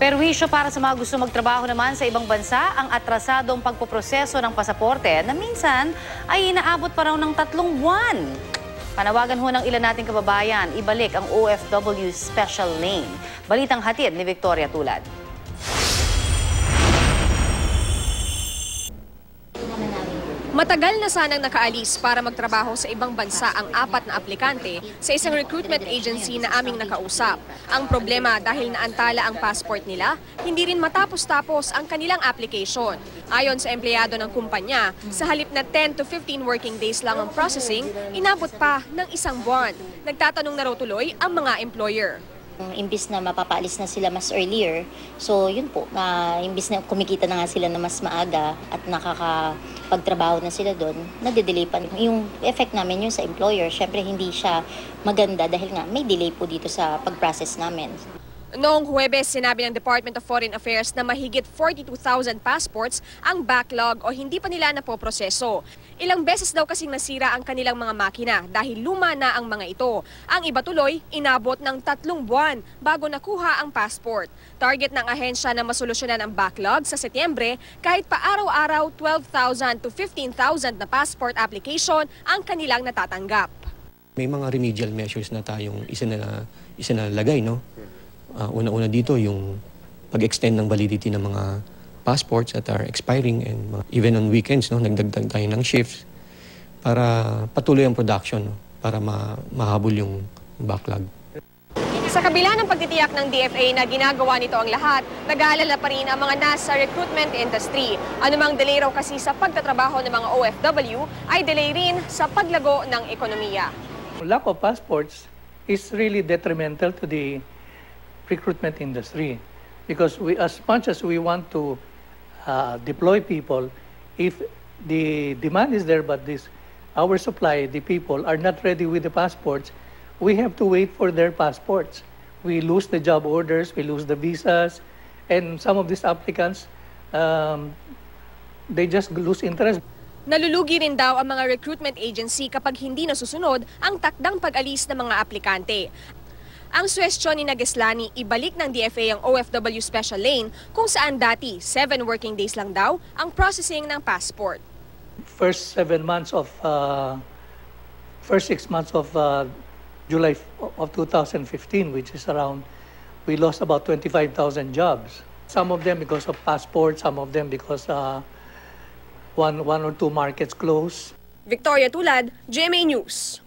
Perwisyo para sa mga gusto magtrabaho naman sa ibang bansa ang atrasadong pagpoproseso ng pasaporte na minsan ay inaabot pa raw ng tatlong buwan. Panawagan ho ng ilan nating kababayan, ibalik ang OFW Special Lane. Balitang hatid ni Victoria Tulad. Matagal na sanang nakaalis para magtrabaho sa ibang bansa ang apat na aplikante sa isang recruitment agency na aming nakausap. Ang problema dahil naantala ang passport nila, hindi rin matapos-tapos ang kanilang application. Ayon sa empleyado ng kumpanya, sa halip na 10 to 15 working days lang ang processing, inabot pa ng isang buwan. Nagtatanong na raw tuloy ang mga employer. Imbis na mapapaalis na sila mas earlier. So, yun po, na imbis na kumikita na nga sila na mas maaga at nakakapagtrabaho na sila doon, nade-delay pa. Yung effect namin yun sa employer, syempre hindi siya maganda dahil nga may delay po dito sa pag-process namin. Noong Huwebes, sinabi ng Department of Foreign Affairs na mahigit 42,000 passports ang backlog o hindi pa nila napoproseso. Ilang beses daw kasing nasira ang kanilang mga makina dahil luma na ang mga ito. Ang iba tuloy, inabot ng tatlong buwan bago nakuha ang passport. Target ng ahensya na masolusyonan ang backlog sa Setyembre kahit pa araw-araw 12,000 to 15,000 na passport application ang kanilang natatanggap. May mga remedial measures na tayong isinala, isinalagay, no? Uh, una-una dito yung pag-extend ng validity ng mga passports that are expiring and mga- even on weekends, no? Nagdagdag tayo ng shifts para patuloy ang production, no? Para ma- mahabol yung backlog. Sa kabila ng pagtitiyak ng DFA na ginagawa nito ang lahat, nag-aalala pa rin ang mga nasa recruitment industry. Anumang delay raw kasi sa pagtatrabaho ng mga OFW ay delay rin sa paglago ng ekonomiya. lack of passports is really detrimental to the recruitment industry. Because we as much as we want to uh, deploy people if the demand is there but this our supply the people are not ready with the passports we have to wait for their passports. We lose the job orders we lose the visas and some of these applicants um, they just lose interest. Nalulugi rin daw ang mga recruitment agency kapag hindi nasusunod ang takdang pag-alis ng mga aplikante. Ang suwestyon ni Nageslani, ibalik ng DFA ang OFW Special Lane kung saan dati 7 working days lang daw ang processing ng passport. first seven months of uh, first six months of uh, July of 2015, which is around, we lost about 25,000 jobs. Some of them because of passports, some of them because uh, one one or two markets closed. Victoria Tulad, GMA News.